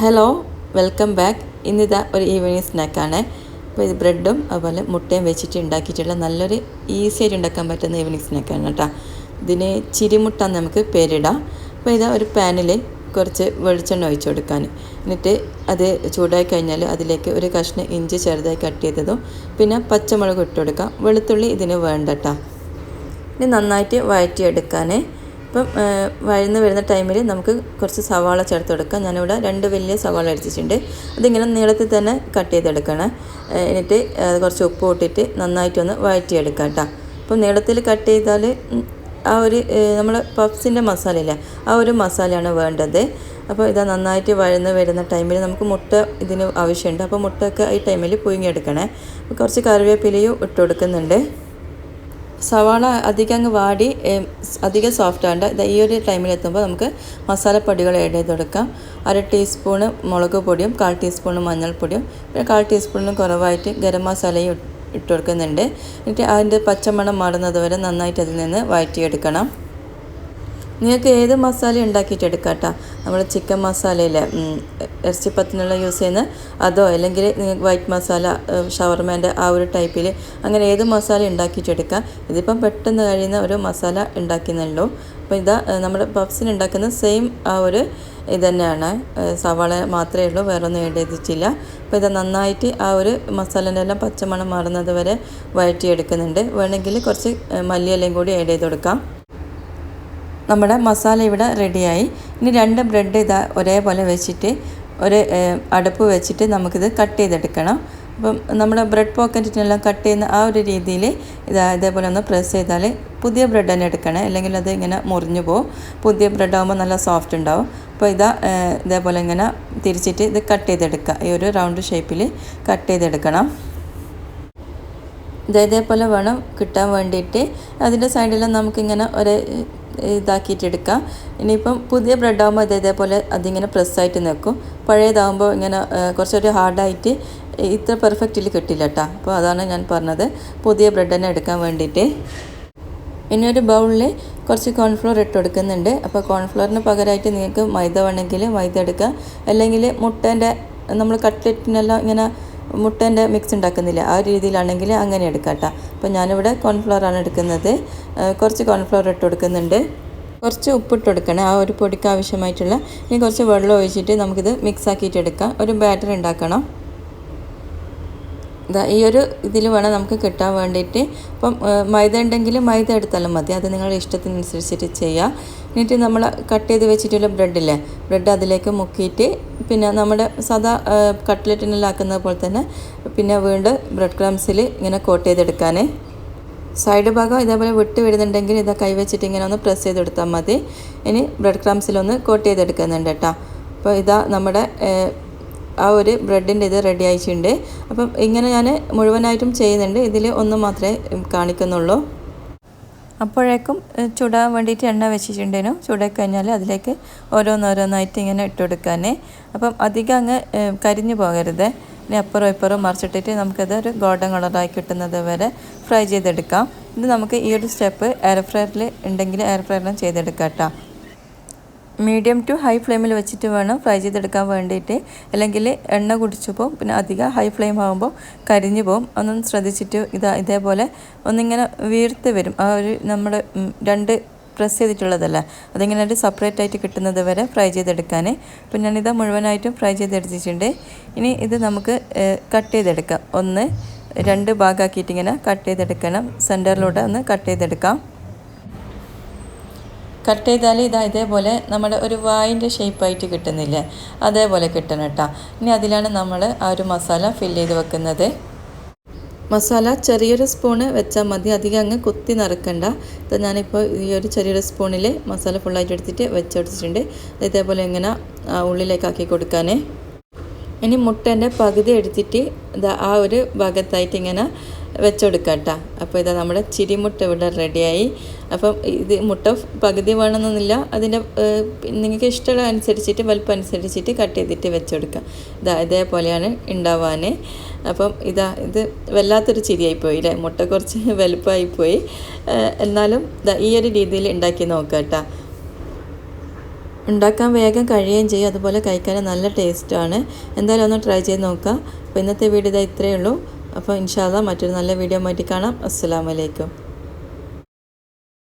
Hello welcome back ഇന്നിതാ ഒരു evening സ്നാക്കാണ് അപ്പോൾ ഇത് ബ്രെഡും അതുപോലെ മുട്ടയും വെച്ചിട്ട് ഉണ്ടാക്കിയിട്ടുള്ള നല്ലൊരു ഈസി ആയിട്ട് ഉണ്ടാക്കാൻ പറ്റുന്ന ഈവനിങ് സ്നാക്കാണ് കേട്ടോ. ഇതിന് ചിരിമുട്ട നമുക്ക് പേരിടാം. അപ്പോൾ ഇതാ ഒരു പാനിൽ കുറച്ച് വെളിച്ചെണ്ണ ഒഴിച്ചു കൊടുക്കാൻ. എന്നിട്ട് അത് ചൂടായി കഴിഞ്ഞാൽ അതിലേക്ക് ഒരു കഷ്ണം ഇഞ്ചി ചെറുതായി കട്ട് ചെയ്തതും പിന്നെ പച്ചമുളക് ഇട്ട് കൊടുക്കാം. വെളുത്തുള്ളി ഇതിന് വേണ്ട കേട്ടോ. ഇനി നന്നായിട്ട് വഴറ്റിയെടുക്കാൻ. ഇപ്പം വഴന്ന് വരുന്ന ടൈമിൽ നമുക്ക് കുറച്ച് സവാള ചേർത്ത് കൊടുക്കാം ഞാനിവിടെ രണ്ട് വലിയ സവാള അടിച്ചിട്ടുണ്ട് അതിങ്ങനെ നീളത്തിൽ തന്നെ കട്ട് ചെയ്തെടുക്കണം. എന്നിട്ട് കുറച്ച് ഉപ്പ് ഇട്ടിട്ട് നന്നായിട്ടൊന്ന് വഴറ്റിയെടുക്കാം കേട്ടോ. അപ്പം നീളത്തിൽ കട്ട് ചെയ്താൽ ആ ഒരു നമ്മൾ പഫ്സിന്റെ മസാല ഇല്ല ആ ഒരു മസാലയാണ് വേണ്ടത്. അപ്പോൾ ഇതാ നന്നായിട്ട് വഴന്ന് വരുന്ന ടൈമിൽ നമുക്ക് മുട്ട ഇതിന് ആവശ്യമുണ്ട്. അപ്പോൾ മുട്ടയൊക്കെ ഈ ടൈമിൽ പുഴുങ്ങിയെടുക്കണേ. കുറച്ച് കറിവേപ്പിലയും ഇട്ട് കൊടുക്കുന്നുണ്ട്. സവാള അധികം അങ്ങ് വാടി അധികം സോഫ്റ്റ് ആണ്ട് ഈ ഒരു ടൈമിൽ എത്തുമ്പോൾ നമുക്ക് മസാലപ്പൊടികൾ ആഡ് ചെയ്ത് കൊടുക്കാം. അര ടീസ്പൂണ് മുളക് പൊടിയും കാൽ ടീസ്പൂണ് മഞ്ഞൾപ്പൊടിയും പിന്നെ കാൽ ടീസ്പൂണിനും കുറവായിട്ട് ഗരം മസാലയും ഇട്ട് കൊടുക്കുന്നുണ്ട്. എന്നിട്ട് അതിന്റെ പച്ചമണം മാറുന്നത് വരെ നന്നായിട്ട് അതിൽ നിന്ന് വഴറ്റിയെടുക്കണം. നിങ്ങൾക്ക് ഏത് മസാല ഉണ്ടാക്കിയിട്ട് എടുക്കാം കേട്ടോ നമ്മൾ ചിക്കൻ മസാലയിലെ ഇറച്ചിപ്പത്തിനുള്ള യൂസ് ചെയ്യുന്ന അതോ അല്ലെങ്കിൽ നിങ്ങൾക്ക് വൈറ്റ് മസാല ഷവർമേന്റെ ആ ഒരു ടൈപ്പിൽ അങ്ങനെ ഏത് മസാല ഉണ്ടാക്കിയിട്ട് എടുക്കാം? ഇതിപ്പം പെട്ടെന്ന് കഴിയുന്ന ഒരു മസാല ഉണ്ടാക്കുന്നുള്ളൂ അപ്പോൾ ഇതാ നമ്മൾ പഫ്സിന് ഉണ്ടാക്കുന്ന സെയിം ആ ഒരു ഇത് തന്നെയാണ്. സവാള മാത്രമേ ഉള്ളൂ വേറെ ഒന്നും ആഡ് ചെയ്തിട്ടില്ല. അപ്പോൾ ഇതാ നന്നായിട്ട് ആ ഒരു മസാലേന്റെ എല്ലാം പച്ചമണം മാറുന്നത് വരെ വഴറ്റിയെടുക്കുന്നുണ്ട്. വേണമെങ്കിൽ കുറച്ച് മല്ലിയിലയും കൂടി ആഡ് ചെയ്ത് കൊടുക്കാം. നമ്മുടെ മസാല ഇവിടെ റെഡിയായി ഇനി രണ്ട് ബ്രെഡ് ഇതാ ഒരേപോലെ വെച്ചിട്ട് ഒരു അടുപ്പ് വെച്ചിട്ട് നമുക്കിത് കട്ട് ചെയ്തെടുക്കണം. അപ്പം നമ്മുടെ ബ്രെഡ് പോക്കറ്റിനെല്ലാം കട്ട് ചെയ്യുന്ന ആ ഒരു രീതിയിൽ ഇതാ ഇതേപോലെ ഒന്ന് പ്രസ് ചെയ്താൽ പുതിയ ബ്രെഡ് തന്നെ എടുക്കണേ. അല്ലെങ്കിൽ അത് ഇങ്ങനെ മുറിഞ്ഞു പോകും പുതിയ ബ്രെഡ് ആകുമ്പോൾ നല്ല സോഫ്റ്റ് ഉണ്ടാവും. അപ്പോൾ ഇതാ ഇതേപോലെ ഇങ്ങനെ തിരിച്ചിട്ട് ഇത് കട്ട് ചെയ്തെടുക്കുക ഈ ഒരു റൗണ്ട് ഷേപ്പിൽ കട്ട് ചെയ്തെടുക്കണം. ഇത് ഇതേപോലെ വേണം കിട്ടാൻ വേണ്ടിയിട്ട്. അതിന്റെ സൈഡിലും നമുക്കിങ്ങനെ ഒരു ഇതാക്കിയിട്ടെടുക്കാം. ഇനിയിപ്പം പുതിയ ബ്രെഡ് ആകുമ്പോൾ ഇത് ഇതേപോലെ അതിങ്ങനെ പ്രസ്സായിട്ട് നിൽക്കും. പഴയതാകുമ്പോൾ ഇങ്ങനെ കുറച്ചൊരു ഹാർഡായിട്ട് ഇത്ര പെർഫെക്റ്റിൽ കിട്ടില്ല കേട്ടോ അപ്പോൾ അതാണ് ഞാൻ പറഞ്ഞത്. പുതിയ ബ്രെഡ് തന്നെ എടുക്കാൻ വേണ്ടിയിട്ട്. ഇനി ഒരു ബൗളിൽ കുറച്ച് കോൺഫ്ലോർ ഇട്ട് കൊടുക്കുന്നുണ്ട്. അപ്പോൾ കോൺഫ്ലോറിന് പകരമായിട്ട് നിങ്ങൾക്ക് മൈദ വേണമെങ്കിൽ മൈദ എടുക്കുക അല്ലെങ്കിൽ മുട്ടേന്റെ നമ്മൾ കട്ട്ലറ്റിനെല്ലാം ഇങ്ങനെ മുട്ടേന്റെ മിക്സ് ഉണ്ടാക്കുന്നില്ല. ആ രീതിയിലാണെങ്കിൽ അങ്ങനെ എടുക്കാം കേട്ടോ അപ്പോൾ ഞാനിവിടെ കോൺഫ്ലവറാണ് എടുക്കുന്നത്. കുറച്ച് കോൺഫ്ലവർ ഇട്ട് കൊടുക്കുന്നുണ്ട്. കുറച്ച് ഉപ്പിട്ട് കൊടുക്കണം. ആ ഒരു പൊടിക്ക് ആവശ്യമായിട്ടുള്ള ഇനി കുറച്ച് വെള്ളം ഒഴിച്ചിട്ട് നമുക്കിത് മിക്സ് ആക്കിയിട്ട് എടുക്കാം. ഒരു ബാറ്റർ ഉണ്ടാക്കണം. ഈ ഒരു ഇതിൽ വേണം നമുക്ക് കിട്ടാൻ വേണ്ടിയിട്ട്. ഇപ്പം മൈദ ഉണ്ടെങ്കിൽ മൈദ എടുത്താലും മതി. അത് നിങ്ങളുടെ ഇഷ്ടത്തിനനുസരിച്ചിട്ട് ചെയ്യുക എന്നിട്ട് നമ്മൾ കട്ട് ചെയ്ത് വെച്ചിട്ടുള്ള ബ്രെഡില്ലേ ബ്രെഡ് അതിലേക്ക് മുക്കിയിട്ട് പിന്നെ നമ്മുടെ സാധാ കട്ട്ലറ്റിനെല്ലാം ആക്കുന്ന പോലെ തന്നെ പിന്നെ വീണ്ടും ബ്രെഡ് ക്രംസിൽ ഇങ്ങനെ കോട്ട് ചെയ്തെടുക്കാൻ സൈഡ് ഭാഗം ഇതേപോലെ വിട്ട് വരുന്നുണ്ടെങ്കിൽ ഇതാ കൈവച്ചിട്ട് ഇങ്ങനെ ഒന്ന് പ്രസ് ചെയ്തെടുത്താൽ മതി. ഇനി ബ്രെഡ് ക്രംസിലൊന്ന് കോട്ട് ചെയ്തെടുക്കുന്നുണ്ട് കേട്ടോ. അപ്പോൾ ഇതാ നമ്മുടെ ആ ഒരു ബ്രെഡിന്റെ ഇത് റെഡി ആയിട്ടുണ്ട്. അപ്പം ഇങ്ങനെ ഞാൻ മുഴുവനായിട്ടും ചെയ്യുന്നുണ്ട്. ഇതിൽ ഒന്ന് മാത്രമേ കാണിക്കുന്നുള്ളൂ. അപ്പോഴേക്കും ചുടാൻ വേണ്ടിയിട്ട് എണ്ണ വെച്ചിട്ടുണ്ടേനു ചുടക്കഴിഞ്ഞാൽ കഴിഞ്ഞാൽ അതിലേക്ക് ഓരോന്നോരോന്നായിട്ട് ഇങ്ങനെ ഇട്ട് കൊടുക്കാനേ. അപ്പം അധികം അങ്ങ് കരിഞ്ഞു പോകരുത്. ഇനി അപ്പുറം ഇപ്പുറം മറിച്ചിട്ടിട്ട് നമുക്കത് ഒരു ഗോൾഡൻ കളറായി കിട്ടുന്നത് വരെ ഫ്രൈ ചെയ്തെടുക്കാം. ഇത് നമുക്ക് ഈ ഒരു സ്റ്റെപ്പ് എയർ ഫ്രയറിൽ ഉണ്ടെങ്കിൽ എയർ ഫ്രയറിലും ചെയ്തെടുക്കാം കേട്ടോ. മീഡിയം ടു ഹൈ ഫ്ലെയിമിൽ വെച്ചിട്ട് വേണം ഫ്രൈ ചെയ്തെടുക്കാൻ വേണ്ടിയിട്ട്. അല്ലെങ്കിൽ എണ്ണ കുടിച്ചു പോകും പിന്നെ അധികം ഹൈ ഫ്ലെയിം ആകുമ്പോൾ കരിഞ്ഞു പോകും. ഒന്നും ശ്രദ്ധിച്ചിട്ട് ഇതാ ഇതേപോലെ ഒന്നിങ്ങനെ വീർത്ത് വരും. ആ ഒരു നമ്മുടെ രണ്ട് പ്രസ് ചെയ്തിട്ടുള്ളതല്ല? അതിങ്ങനെ ഒരു സെപ്പറേറ്റ് ആയിട്ട് കിട്ടുന്നത് വരെ ഫ്രൈ ചെയ്തെടുക്കാൻ. അപ്പം ഞാനിത് മുഴുവനായിട്ടും ഫ്രൈ ചെയ്തെടുത്തിട്ടുണ്ട്. ഇനി ഇത് നമുക്ക് കട്ട് ചെയ്തെടുക്കാം. ഒന്ന് രണ്ട് ഭാഗമാക്കിയിട്ട് ഇങ്ങനെ കട്ട് ചെയ്തെടുക്കണം. സെന്ററിലൂടെ ഒന്ന് കട്ട് ചെയ്തെടുക്കാം. കട്ട് ചെയ്താൽ ഇതാ ഇതേപോലെ നമ്മുടെ ഒരു വായിന്റെ ഷേപ്പായിട്ട് കിട്ടുന്നില്ലേ? അതേപോലെ കിട്ടണം കേട്ടോ. ഇനി അതിലാണ് നമ്മൾ ആ ഒരു മസാല ഫില്ല് ചെയ്ത് വെക്കുന്നത്. മസാല ചെറിയൊരു സ്പൂണ് വെച്ചാൽ മതി. അധികം അങ്ങ് കുത്തി നിറക്കണ്ട. ഇത് ഞാനിപ്പോൾ ഈ ഒരു ചെറിയൊരു സ്പൂണിൽ മസാല ഫുള്ളായിട്ട് എടുത്തിട്ട് വെച്ചെടുത്തിട്ടുണ്ട് ഇതേപോലെ ഇങ്ങനെ ഉള്ളിലേക്കാക്കി കൊടുക്കാനേ. ഇനി മുട്ടേന്റെ പകുതി എടുത്തിട്ട് ആ ഒരു ഭാഗത്തായിട്ട് ഇങ്ങനെ വെച്ചുകൊടുക്കാം കേട്ടോ അപ്പോൾ ഇതാ നമ്മുടെ ചിരിമുട്ട ഇവിടെ റെഡിയായി അപ്പം ഇത് മുട്ട പകുതി വേണമെന്നൊന്നുമില്ല അതിന്റെ നിങ്ങൾക്ക് ഇഷ്ടമുള്ള അനുസരിച്ചിട്ട് വലുപ്പം അനുസരിച്ചിട്ട് കട്ട് ചെയ്തിട്ട് വെച്ചെടുക്കുക ഇതാ ഇതേപോലെയാണ് ഉണ്ടാവാൻ അപ്പം ഇതാ ഇത് വല്ലാത്തൊരു ചിരിയായിപ്പോയി അല്ലേ മുട്ട കുറച്ച് വലുപ്പമായിപ്പോയി എന്നാലും ഇതാ ഈ ഒരു രീതിയിൽ ഉണ്ടാക്കി നോക്കുക കേട്ടോ ഉണ്ടാക്കാൻ വേഗം കഴിയുകയും ചെയ്യും. അതുപോലെ കഴിക്കാൻ നല്ല ടേസ്റ്റാണ് എന്തായാലും ഒന്ന് ട്രൈ ചെയ്ത് നോക്കാം. അപ്പോൾ ഇന്നത്തെ വീഡിയോ ഇതാ ഇത്രയേ ഉള്ളൂ. അപ്പോൾ ഇൻഷാല്ല മറ്റൊരു നല്ല വീഡിയോ മാറ്റി കാണാം. അസ്സാം വലൈക്കും